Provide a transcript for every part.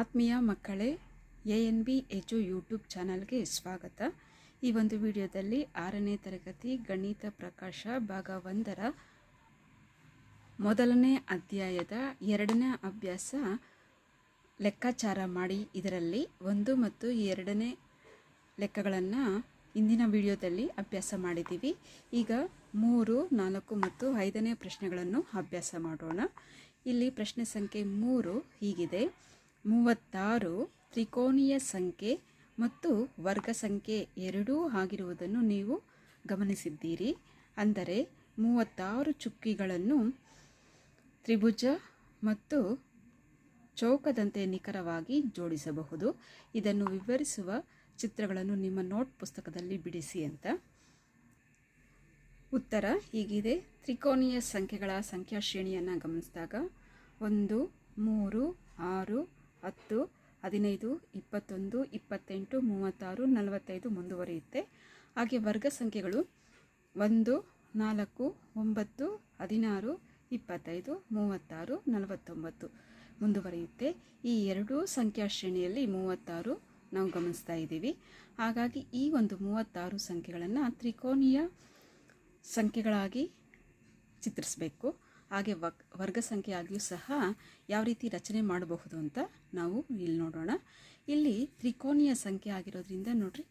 ಆತ್ಮೀಯ ಮಕ್ಕಳೇ, A N B edu YouTube ಚಾನಲ್ಗೆ ಸ್ವಾಗತ. ಈ ಒಂದು ವಿಡಿಯೋದಲ್ಲಿ ಆರನೇ ತರಗತಿ ಗಣಿತ ಪ್ರಕಾಶ ಭಾಗ ಒಂದರ ಮೊದಲನೇ ಅಧ್ಯಾಯದ ಎರಡನೇ ಅಭ್ಯಾಸ ಲೆಕ್ಕಾಚಾರ ಮಾಡಿ. ಇದರಲ್ಲಿ ಒಂದು ಮತ್ತು ಎರಡನೇ ಲೆಕ್ಕಗಳನ್ನು ಇಂದಿನ ವಿಡಿಯೋದಲ್ಲಿ ಅಭ್ಯಾಸ ಮಾಡಿದ್ದೀವಿ. ಈಗ ಮೂರು, ನಾಲ್ಕು ಮತ್ತು ಐದನೇ ಪ್ರಶ್ನೆಗಳನ್ನು ಅಭ್ಯಾಸ ಮಾಡೋಣ. ಇಲ್ಲಿ ಪ್ರಶ್ನೆ ಸಂಖ್ಯೆ ಮೂರು ಹೀಗಿದೆ. ಮೂವತ್ತಾರು ತ್ರಿಕೋನೀಯ ಸಂಖ್ಯೆ ಮತ್ತು ವರ್ಗ ಸಂಖ್ಯೆ ಎರಡೂ ಆಗಿರುವುದನ್ನು ನೀವು ಗಮನಿಸಿದ್ದೀರಿ. ಅಂದರೆ ಮೂವತ್ತಾರು ಚುಕ್ಕಿಗಳನ್ನು ತ್ರಿಭುಜ ಮತ್ತು ಚೌಕದಂತೆ ನಿಖರವಾಗಿ ಜೋಡಿಸಬಹುದು. ಇದನ್ನು ವಿವರಿಸುವ ಚಿತ್ರಗಳನ್ನು ನಿಮ್ಮ ನೋಟ್ ಪುಸ್ತಕದಲ್ಲಿ ಬಿಡಿಸಿ ಅಂತ. ಉತ್ತರ ಹೀಗಿದೆ. ತ್ರಿಕೋನೀಯ ಸಂಖ್ಯೆಗಳ ಸಂಖ್ಯಾ ಶ್ರೇಣಿಯನ್ನು ಗಮನಿಸಿದಾಗ ಒಂದು, ಮೂರು, ಆರು ಹತ್ತು, ಹದಿನೈದು, ಇಪ್ಪತ್ತೊಂದು, ಇಪ್ಪತ್ತೆಂಟು, ಮೂವತ್ತಾರು, ನಲವತ್ತೈದು ಮುಂದುವರಿಯುತ್ತೆ. ಹಾಗೆ ವರ್ಗ ಸಂಖ್ಯೆಗಳು ಒಂದು, ನಾಲ್ಕು, ಒಂಬತ್ತು, ಹದಿನಾರು, ಇಪ್ಪತ್ತೈದು, ಮೂವತ್ತಾರು, ನಲವತ್ತೊಂಬತ್ತು ಮುಂದುವರಿಯುತ್ತೆ. ಈ ಎರಡೂ ಸಂಖ್ಯಾ ಶ್ರೇಣಿಯಲ್ಲಿ ಮೂವತ್ತಾರು ನಾವು ಗಮನಿಸ್ತಾ ಇದ್ದೀವಿ. ಹಾಗಾಗಿ ಈ ಒಂದು ಮೂವತ್ತಾರು ಸಂಖ್ಯೆಗಳನ್ನು ತ್ರಿಕೋನೀಯ ಸಂಖ್ಯೆಗಳಾಗಿ ಚಿತ್ರಿಸಬೇಕು. ಹಾಗೆ ವರ್ಗ ಸಂಖ್ಯೆಯಾಗಿಯೂ ಸಹ ಯಾವ ರೀತಿ ರಚನೆ ಮಾಡಬಹುದು ಅಂತ ನಾವು ಇಲ್ಲಿ ನೋಡೋಣ. ಇಲ್ಲಿ ತ್ರಿಕೋನೀಯ ಸಂಖ್ಯೆ ಆಗಿರೋದ್ರಿಂದ ನೋಡಿರಿ,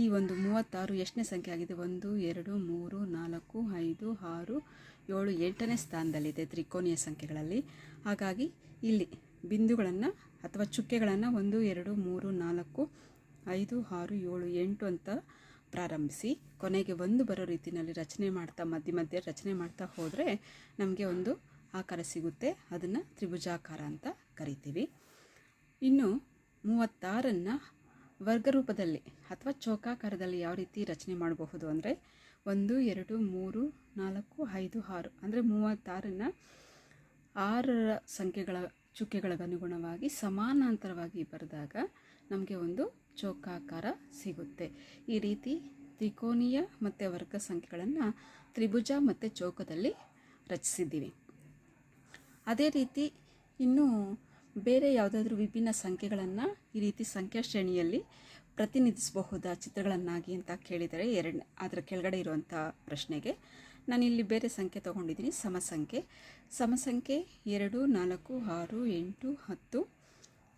ಈ ಒಂದು ಮೂವತ್ತಾರು ಎಷ್ಟನೇ ಸಂಖ್ಯೆ ಆಗಿದೆ? ಒಂದು, ಎರಡು, ಮೂರು, ನಾಲ್ಕು, ಐದು, ಆರು, ಏಳು, ಎಂಟನೇ ಸ್ಥಾನದಲ್ಲಿದೆ ತ್ರಿಕೋನೀಯ ಸಂಖ್ಯೆಗಳಲ್ಲಿ. ಹಾಗಾಗಿ ಇಲ್ಲಿ ಬಿಂದುಗಳನ್ನು ಅಥವಾ ಚುಕ್ಕೆಗಳನ್ನು ಒಂದು, ಎರಡು, ಮೂರು, ನಾಲ್ಕು, ಐದು, ಆರು, ಏಳು, ಎಂಟು ಅಂತ ಪ್ರಾರಂಭಿಸಿ. ಕೊನೆಗೆ ಒಂದು ಬರೋ ರೀತಿಯಲ್ಲಿ ರಚನೆ ಮಾಡ್ತಾ, ಮಧ್ಯ ಮಧ್ಯೆ ರಚನೆ ಮಾಡ್ತಾ ಹೋದರೆ ನಮಗೆ ಒಂದು ಆಕಾರ ಸಿಗುತ್ತೆ. ಅದನ್ನು ತ್ರಿಭುಜಾಕಾರ ಅಂತ ಕರಿತೀವಿ. ಇನ್ನು ಮೂವತ್ತಾರನ್ನು ವರ್ಗರೂಪದಲ್ಲಿ ಅಥವಾ ಚೌಕಾಕಾರದಲ್ಲಿ ಯಾವ ರೀತಿ ರಚನೆ ಮಾಡಬಹುದು ಅಂದರೆ ಒಂದು, ಎರಡು, ಮೂರು, ನಾಲ್ಕು, ಐದು, ಆರು ಅಂದರೆ ಮೂವತ್ತಾರನ್ನು ಆರರ ಸಂಖ್ಯೆಗಳ ಚುಕ್ಕೆಗಳಿಗನುಗುಣವಾಗಿ ಸಮಾನಾಂತರವಾಗಿ ಬರೆದಾಗ ನಮಗೆ ಒಂದು ಚೌಕಾಕಾರ ಸಿಗುತ್ತೆ. ಈ ರೀತಿ ತ್ರಿಕೋನೀಯ ಮತ್ತು ವರ್ಗ ಸಂಖ್ಯೆಗಳನ್ನು ತ್ರಿಭುಜ ಮತ್ತು ಚೌಕದಲ್ಲಿ ರಚಿಸಿದ್ದೀವಿ. ಅದೇ ರೀತಿ ಇನ್ನು ಬೇರೆ ಯಾವುದಾದ್ರೂ ವಿಭಿನ್ನ ಸಂಖ್ಯೆಗಳನ್ನು ಈ ರೀತಿ ಸಂಖ್ಯಾ ಶ್ರೇಣಿಯಲ್ಲಿ ಪ್ರತಿನಿಧಿಸಬಹುದಾ ಚಿತ್ರಗಳನ್ನಾಗಿ ಅಂತ ಕೇಳಿದರೆ ಎರಡು, ಅದರ ಕೆಳಗಡೆ ಇರುವಂಥ ಪ್ರಶ್ನೆಗೆ ನಾನಿಲ್ಲಿ ಬೇರೆ ಸಂಖ್ಯೆ ತೊಗೊಂಡಿದ್ದೀನಿ ಸಮಸಂಖ್ಯೆ. ಸಮಸಂಖ್ಯೆ ಎರಡು, ನಾಲ್ಕು, ಆರು, ಎಂಟು, ಹತ್ತು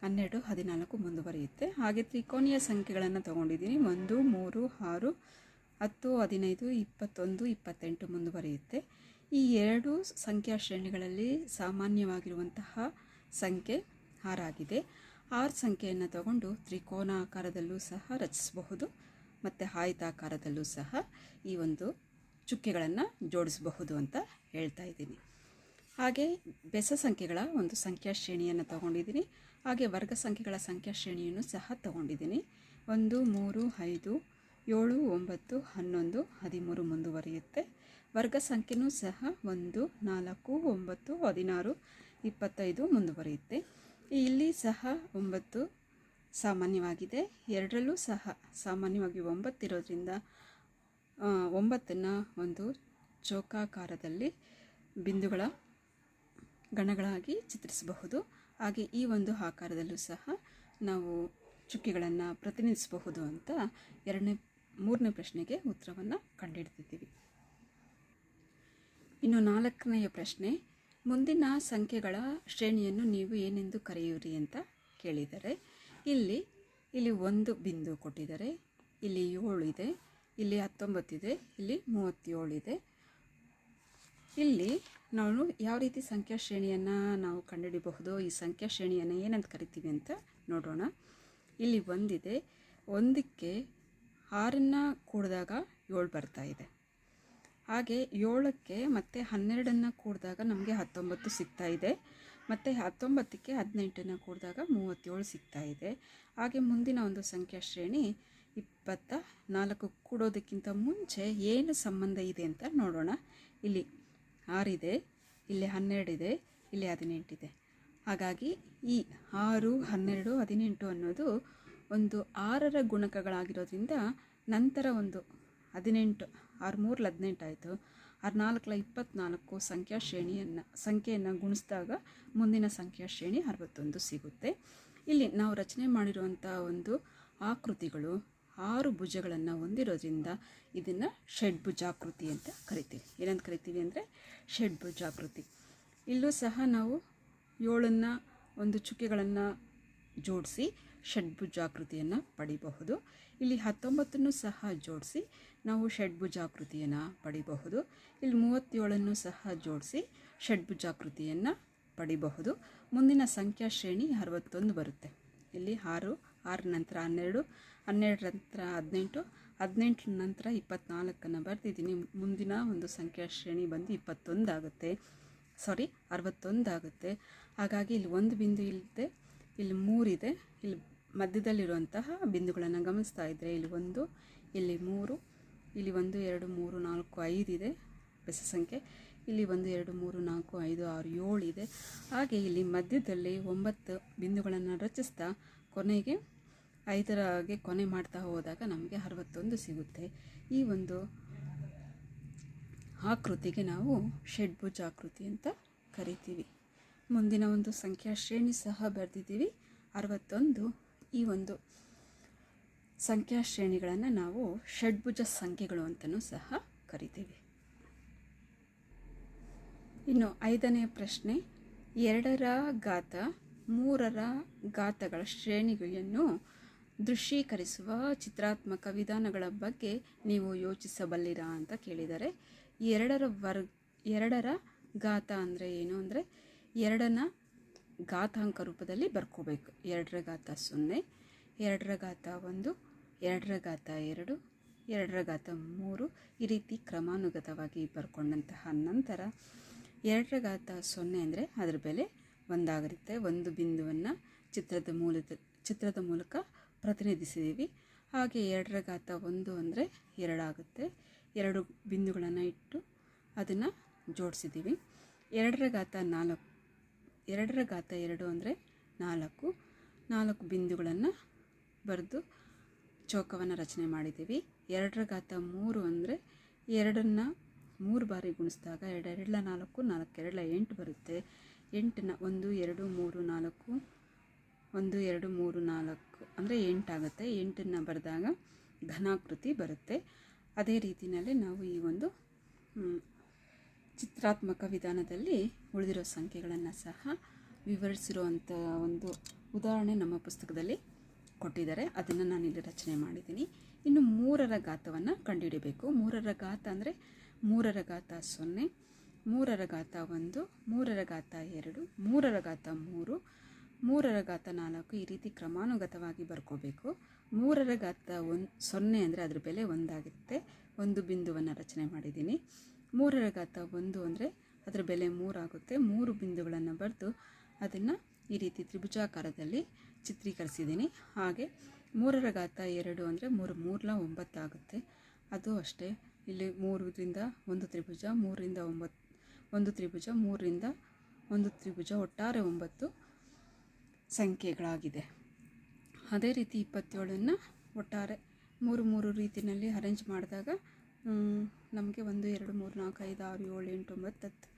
ಹನ್ನೆರಡು, ಹದಿನಾಲ್ಕು ಮುಂದುವರಿಯುತ್ತೆ. ಹಾಗೆ ತ್ರಿಕೋನೀಯ ಸಂಖ್ಯೆಗಳನ್ನು ತೊಗೊಂಡಿದ್ದೀನಿ. ಒಂದು, ಮೂರು, ಆರು, ಹತ್ತು, ಹದಿನೈದು, ಇಪ್ಪತ್ತೊಂದು, ಇಪ್ಪತ್ತೆಂಟು ಮುಂದುವರಿಯುತ್ತೆ. ಈ ಎರಡು ಸಂಖ್ಯಾ ಶ್ರೇಣಿಗಳಲ್ಲಿ ಸಾಮಾನ್ಯವಾಗಿರುವಂತಹ ಸಂಖ್ಯೆ ಆರಾಗಿದೆ. ಆರು ಸಂಖ್ಯೆಯನ್ನು ತಗೊಂಡು ತ್ರಿಕೋನ ಆಕಾರದಲ್ಲೂ ಸಹ ರಚಿಸಬಹುದು, ಮತ್ತು ಆಯತಾಕಾರದಲ್ಲೂ ಸಹ ಈ ಒಂದು ಚುಕ್ಕೆಗಳನ್ನು ಜೋಡಿಸಬಹುದು ಅಂತ ಹೇಳ್ತಾ ಇದ್ದೀನಿ. ಹಾಗೆ ಬೆಸ ಸಂಖ್ಯೆಗಳ ಒಂದು ಸಂಖ್ಯಾ ಶ್ರೇಣಿಯನ್ನು ತಗೊಂಡಿದ್ದೀನಿ. ಹಾಗೆ ವರ್ಗ ಸಂಖ್ಯೆಗಳ ಸಂಖ್ಯಾ ಶ್ರೇಣಿಯನ್ನು ಸಹ ತಗೊಂಡಿದ್ದೀನಿ. ಒಂದು, ಮೂರು, ಐದು, ಏಳು, ಒಂಬತ್ತು, ಹನ್ನೊಂದು, ಹದಿಮೂರು ಮುಂದುವರಿಯುತ್ತೆ. ವರ್ಗ ಸಂಖ್ಯೆನೂ ಸಹ ಒಂದು, ನಾಲ್ಕು, ಒಂಬತ್ತು, ಹದಿನಾರು, ಇಪ್ಪತ್ತೈದು ಮುಂದುವರಿಯುತ್ತೆ. ಇಲ್ಲಿ ಸಹ ಒಂಬತ್ತು ಸಾಮಾನ್ಯವಾಗಿದೆ. ಎರಡರಲ್ಲೂ ಸಹ ಸಾಮಾನ್ಯವಾಗಿ ಒಂಬತ್ತಿರೋದ್ರಿಂದ ಒಂಬತ್ತನ್ನು ಒಂದು ಚೌಕಾಕಾರದಲ್ಲಿ ಬಿಂದುಗಳ ಗಣಗಳಾಗಿ ಚಿತ್ರಿಸಬಹುದು. ಹಾಗೆ ಈ ಒಂದು ಆಕಾರದಲ್ಲೂ ಸಹ ನಾವು ಚುಕ್ಕಿಗಳನ್ನು ಪ್ರತಿನಿಧಿಸಬಹುದು ಅಂತ ಎರಡನೇ, ಮೂರನೇ ಪ್ರಶ್ನೆಗೆ ಉತ್ತರವನ್ನು ಕಂಡುಹಿಡ್ತಿದ್ದೀವಿ ಇನ್ನು ನಾಲ್ಕನೆಯ ಪ್ರಶ್ನೆ, ಮುಂದಿನ ಸಂಖ್ಯೆಗಳ ಶ್ರೇಣಿಯನ್ನು ನೀವು ಏನೆಂದು ಕರೆಯುವಿರಿ ಅಂತ ಕೇಳಿದರೆ, ಇಲ್ಲಿ ಇಲ್ಲಿ ಒಂದು ಬಿಂದು ಕೊಟ್ಟಿದ್ದಾರೆ ಇಲ್ಲಿ ಏಳು ಇದೆ, ಇಲ್ಲಿ ಹತ್ತೊಂಬತ್ತಿದೆ ಇಲ್ಲಿ ಮೂವತ್ತೇಳಿದೆ ಇಲ್ಲಿ ನಾವು ಯಾವ ರೀತಿ ಸಂಖ್ಯಾ ಶ್ರೇಣಿಯನ್ನು ನಾವು ಕಂಡುಹಿಡಿಬಹುದು? ಈ ಸಂಖ್ಯಾ ಶ್ರೇಣಿಯನ್ನು ಏನಂತ ಕರಿತೀವಿ ಅಂತ ನೋಡೋಣ. ಇಲ್ಲಿ ಒಂದಿದೆ. ಒಂದಕ್ಕೆ ಆರನ್ನು ಕೂಡಿದಾಗ ಏಳು ಬರ್ತಾ ಇದೆ. ಹಾಗೆ ಏಳಕ್ಕೆ ಮತ್ತು ಹನ್ನೆರಡನ್ನು ಕೂಡಿದಾಗ ನಮಗೆ ಹತ್ತೊಂಬತ್ತು ಸಿಗ್ತಾ ಇದೆ. ಮತ್ತು ಹತ್ತೊಂಬತ್ತಕ್ಕೆ ಹದಿನೆಂಟನ್ನು ಕೂಡಿದಾಗ ಮೂವತ್ತೇಳು ಸಿಗ್ತಾ ಇದೆ. ಹಾಗೆ ಮುಂದಿನ ಒಂದು ಸಂಖ್ಯಾ ಶ್ರೇಣಿ ಇಪ್ಪತ್ತ ನಾಲ್ಕು ಕೂಡೋದಕ್ಕಿಂತ ಮುಂಚೆ ಏನು ಸಂಬಂಧ ಇದೆ ಅಂತ ನೋಡೋಣ. ಇಲ್ಲಿ ಆರಿದೆ, ಇಲ್ಲಿ ಹನ್ನೆರಡಿದೆ ಇಲ್ಲಿ ಹದಿನೆಂಟಿದೆ ಹಾಗಾಗಿ ಈ ಆರು, ಹನ್ನೆರಡು, ಹದಿನೆಂಟು ಅನ್ನೋದು ಒಂದು ಆರರ ಗುಣಕಗಳಾಗಿರೋದ್ರಿಂದ ನಂತರ ಒಂದು ಹದಿನೆಂಟು ಆರು ಮೂರಲ್ಲಿ ಹದಿನೆಂಟಾಯಿತು ಆರು ನಾಲ್ಕಲ ಇಪ್ಪತ್ತ್ನಾಲ್ಕು ಸಂಖ್ಯಾ ಶ್ರೇಣಿಯನ್ನು, ಸಂಖ್ಯೆಯನ್ನು ಗುಣಿಸಿದಾಗ ಮುಂದಿನ ಸಂಖ್ಯಾ ಶ್ರೇಣಿ ಅರವತ್ತೊಂದು ಸಿಗುತ್ತೆ. ಇಲ್ಲಿ ನಾವು ರಚನೆ ಮಾಡಿರುವಂಥ ಒಂದು ಆಕೃತಿಗಳು ಆರು ಭುಜಗಳನ್ನು ಹೊಂದಿರೋದ್ರಿಂದ ಇದನ್ನು ಷಡ್ಭುಜಾಕೃತಿ ಅಂತ ಕರಿತೀವಿ. ಏನಂತ ಕರಿತೀವಿ ಅಂದರೆ ಷಡ್ಭುಜಾಕೃತಿ ಇಲ್ಲೂ ಸಹ ನಾವು ಏಳನ್ನು, ಒಂದು ಚುಕ್ಕೆಗಳನ್ನು ಜೋಡಿಸಿ ಷಡ್ಭುಜಾಕೃತಿಯನ್ನು ಪಡಿಬಹುದು. ಇಲ್ಲಿ ಹತ್ತೊಂಬತ್ತನ್ನು ಸಹ ಜೋಡಿಸಿ ನಾವು ಷಡ್ಭುಜಾಕೃತಿಯನ್ನು ಪಡಿಬಹುದು. ಇಲ್ಲಿ ಮೂವತ್ತೇಳನ್ನು ಸಹ ಜೋಡಿಸಿ ಷಡ್ಭುಜಾಕೃತಿಯನ್ನು ಪಡಿಬಹುದು. ಮುಂದಿನ ಸಂಖ್ಯಾ ಶ್ರೇಣಿ ಅರವತ್ತೊಂದು ಬರುತ್ತೆ. ಇಲ್ಲಿ ಆರು ಆರು ನಂತರ ಹನ್ನೆರಡು ಹನ್ನೆರಡರ ನಂತರ ಹದಿನೆಂಟು ಹದಿನೆಂಟರ ನಂತರ ಇಪ್ಪತ್ತ್ನಾಲ್ಕನ್ನು ಬರೆದಿದ್ದೀನಿ. ಮುಂದಿನ ಒಂದು ಸಂಖ್ಯಾ ಶ್ರೇಣಿ ಬಂದು ಇಪ್ಪತ್ತೊಂದು ಆಗುತ್ತೆ. ಸಾರಿ ಅರವತ್ತೊಂದು ಆಗುತ್ತೆ. ಹಾಗಾಗಿ ಇಲ್ಲಿ ಒಂದು ಬಿಂದು ಇಲ್ಲದೆ ಇಲ್ಲಿ ಮೂರಿದೆ ಇಲ್ಲಿ ಮಧ್ಯದಲ್ಲಿರುವಂತಹ ಬಿಂದುಗಳನ್ನು ಗಮನಿಸ್ತಾ ಇದ್ದರೆ ಇಲ್ಲಿ ಒಂದು, ಇಲ್ಲಿ ಮೂರು, ಇಲ್ಲಿ ಒಂದು, ಎರಡು, ಮೂರು, ನಾಲ್ಕು ಇದೆ. ಬೆಸ ಸಂಖ್ಯೆ. ಇಲ್ಲಿ ಒಂದು, ಎರಡು, ಮೂರು, ನಾಲ್ಕು, ಐದು, ಆರು, ಏಳು ಇದೆ. ಹಾಗೆ ಇಲ್ಲಿ ಮಧ್ಯದಲ್ಲಿ ಒಂಬತ್ತು ಬಿಂದುಗಳನ್ನು ರಚಿಸ್ತಾ ಕೊನೆಗೆ ಐದರಾಗೆ ಕೊನೆ ಮಾಡ್ತಾ ಹೋದಾಗ ನಮಗೆ ಅರವತ್ತೊಂದು ಸಿಗುತ್ತೆ. ಈ ಒಂದು ಆಕೃತಿಗೆ ನಾವು ಷಡ್ಭುಜ ಆಕೃತಿ ಅಂತ ಕರಿತೀವಿ. ಮುಂದಿನ ಒಂದು ಸಂಖ್ಯಾ ಶ್ರೇಣಿ ಸಹ ಬರೆದಿದ್ದೀವಿ. ಅರವತ್ತೊಂದು ಈ ಒಂದು ಸಂಖ್ಯಾ ಶ್ರೇಣಿಗಳನ್ನು ನಾವು ಷಡ್ಭುಜ ಸಂಖ್ಯೆಗಳು ಅಂತಲೂ ಸಹ ಕರಿತೀವಿ. ಇನ್ನು ಐದನೇ ಪ್ರಶ್ನೆ, ಎರಡರ ಘಾತ, ಮೂರರ ಘಾತಗಳ ಶ್ರೇಣಿಗಳನ್ನು ದೃಶ್ಯೀಕರಿಸುವ ಚಿತ್ರಾತ್ಮಕ ವಿಧಾನಗಳ ಬಗ್ಗೆ ನೀವು ಯೋಚಿಸಬಲ್ಲಿರಾ ಅಂತ ಕೇಳಿದರೆ, ಎರಡರ ವರ್ಗ ಎರಡರ ಘಾತ ಅಂದರೆ ಏನು ಅಂದರೆ ಎರಡನ್ನ ಘಾತಾಂಕ ರೂಪದಲ್ಲಿ ಬರ್ಕೋಬೇಕು. ಎರಡರ ಘಾತ ಸೊನ್ನೆ, ಎರಡರ ಘಾತ ಒಂದು, ಎರಡರ ಘಾತ ಎರಡು, ಎರಡರ ಘಾತ ಮೂರು ಈ ರೀತಿ ಕ್ರಮಾನುಗತವಾಗಿ ಬರ್ಕೊಂಡಂತಹ ನಂತರ ಎರಡರ ಘಾತ ಸೊನ್ನೆ ಅಂದರೆ ಅದರ ಬೆಲೆ ಒಂದಾಗಿರುತ್ತೆ ಒಂದು ಬಿಂದುವನ್ನು ಚಿತ್ರದ ಮೂಲದ, ಚಿತ್ರದ ಮೂಲಕ ಪ್ರತಿನಿಧಿಸಿದ್ದೀವಿ. ಹಾಗೆ ಎರಡರ ಘಾತ ಒಂದು ಅಂದರೆ ಎರಡಾಗುತ್ತೆ. ಎರಡು ಬಿಂದುಗಳನ್ನು ಇಟ್ಟು ಅದನ್ನು ಜೋಡಿಸಿದ್ದೀವಿ. ಎರಡರ ಘಾತ ನಾಲ್ಕು, ಎರಡರ ಘಾತ ಎರಡು ಅಂದರೆ ನಾಲ್ಕು. ನಾಲ್ಕು ಬಿಂದುಗಳನ್ನು ಬರೆದು ಚೌಕವನ್ನು ರಚನೆ ಮಾಡಿದ್ದೀವಿ. ಎರಡರ ಘಾತ ಮೂರು ಅಂದರೆ ಎರಡನ್ನು ಮೂರು ಬಾರಿ ಗುಣಿಸಿದಾಗ ಎರಡು ಎರಡಲ ನಾಲ್ಕು ನಾಲ್ಕು ಎರಡಲ ಎಂಟು ಬರುತ್ತೆ. ಎಂಟನ್ನ ಒಂದು, ಎರಡು, ಮೂರು, ನಾಲ್ಕು ಒಂದು, ಎರಡು, ಮೂರು, ನಾಲ್ಕು, ಅಂದರೆ ಎಂಟಾಗುತ್ತೆ ಎಂಟನ್ನು ಬರೆದಾಗ ಘನಾಕೃತಿ ಬರುತ್ತೆ. ಅದೇ ರೀತಿಯಲ್ಲಿ ನಾವು ಈ ಒಂದು ಚಿತ್ರಾತ್ಮಕ ವಿಧಾನದಲ್ಲಿ ಉಳಿದಿರೋ ಸಂಖ್ಯೆಗಳನ್ನು ಸಹ ವಿವರಿಸಿರುವಂಥ ಒಂದು ಉದಾಹರಣೆ ನಮ್ಮ ಪುಸ್ತಕದಲ್ಲಿ ಕೊಟ್ಟಿದ್ದಾರೆ. ಅದನ್ನು ನಾನಿಲ್ಲಿ ರಚನೆ ಮಾಡಿದ್ದೀನಿ. ಇನ್ನು ಮೂರರ ಘಾತವನ್ನು ಕಂಡುಹಿಡಿಬೇಕು. ಮೂರರ ಘಾತ ಅಂದರೆ ಮೂರರ ಘಾತ ಸೊನ್ನೆ, ಮೂರರ ಘಾತ ಒಂದು, ಮೂರರ ಘಾತ ಎರಡು, ಮೂರರ ಘಾತ ಮೂರು ಮೂರರ ಘಾತ ನಾಲ್ಕು ಈ ರೀತಿ ಕ್ರಮಾನುಗತವಾಗಿ ಬರ್ಕೋಬೇಕು. ಮೂರರ ಘಾತ ಒಂದು ಸೊನ್ನೆ ಅಂದರೆ ಅದ್ರ ಬೆಲೆ ಒಂದಾಗಿರುತ್ತೆ ಒಂದು ಬಿಂದುವನ್ನು ರಚನೆ ಮಾಡಿದ್ದೀನಿ. ಮೂರರ ಘಾತ ಒಂದು ಅಂದರೆ ಅದರ ಬೆಲೆ ಮೂರಾಗುತ್ತೆ ಮೂರು ಬಿಂದುಗಳನ್ನು ಬರೆದು ಅದನ್ನು ಈ ರೀತಿ ತ್ರಿಭುಜಾಕಾರದಲ್ಲಿ ಚಿತ್ರೀಕರಿಸಿದ್ದೀನಿ. ಹಾಗೆ ಮೂರರ ಘಾತ ಎರಡು ಅಂದರೆ ಮೂರು, ಮೂರ್ಲ ಒಂಬತ್ತಾಗುತ್ತೆ ಅದು ಅಷ್ಟೇ. ಇಲ್ಲಿ ಮೂರರಿಂದ ಒಂದು ತ್ರಿಭುಜ, ಮೂರರಿಂದ ಒಂಬತ್ತು, ಒಂದು ತ್ರಿಭುಜ, ಮೂರರಿಂದ ಒಂದು ತ್ರಿಭುಜ, ಒಟ್ಟಾರೆ ಒಂಬತ್ತು ಸಂಖ್ಯೆಗಳಾಗಿದೆ. ಅದೇ ರೀತಿ ಇಪ್ಪತ್ತೇಳನ್ನು ಒಟ್ಟಾರೆ ಮೂರು ಮೂರು ರೀತಿಯಲ್ಲಿ ಅರೇಂಜ್ ಮಾಡಿದಾಗ ನಮಗೆ ಒಂದು, ಎರಡು, ಮೂರು, ನಾಲ್ಕು, ಐದು, ಆರು, ಏಳು, ಎಂಟು, ಒಂಬತ್ತು, ಹತ್ತು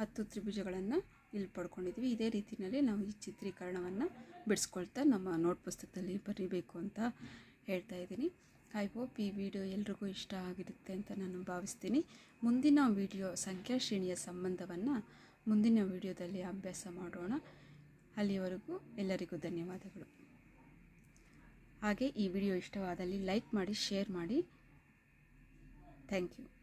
ಹತ್ತು ತ್ರಿಭುಜಗಳನ್ನು ಇಲ್ಲಿ ಪಡ್ಕೊಂಡಿದ್ದೀವಿ ಇದೇ ರೀತಿಯಲ್ಲಿ ನಾವು ಈ ಚಿತ್ರೀಕರಣವನ್ನು ಬಿಡಿಸ್ಕೊಳ್ತಾ ನಮ್ಮ ನೋಟ್ ಪುಸ್ತಕದಲ್ಲಿ ಬರೀಬೇಕು ಅಂತ ಹೇಳ್ತಾ ಇದ್ದೀನಿ. ಐ ಹೋಪ್ ಈ ವಿಡಿಯೋ ಎಲ್ರಿಗೂ ಇಷ್ಟ ಆಗಿರುತ್ತೆ ಅಂತ ನಾನು ಭಾವಿಸ್ತೀನಿ. ಮುಂದಿನ ವಿಡಿಯೋ ಸಂಖ್ಯಾ ಶ್ರೇಣಿಯ ಸಂಬಂಧವನ್ನು ಮುಂದಿನ ವಿಡಿಯೋದಲ್ಲಿ ಅಭ್ಯಾಸ ಮಾಡೋಣ. ಅಲ್ಲಿಯವರೆಗೂ ಎಲ್ಲರಿಗೂ ಧನ್ಯವಾದಗಳು. ಹಾಗೆ ಈ ವಿಡಿಯೋ ಇಷ್ಟವಾದಲ್ಲಿ ಲೈಕ್ ಮಾಡಿ ಶೇರ್ ಮಾಡಿ. Thank you.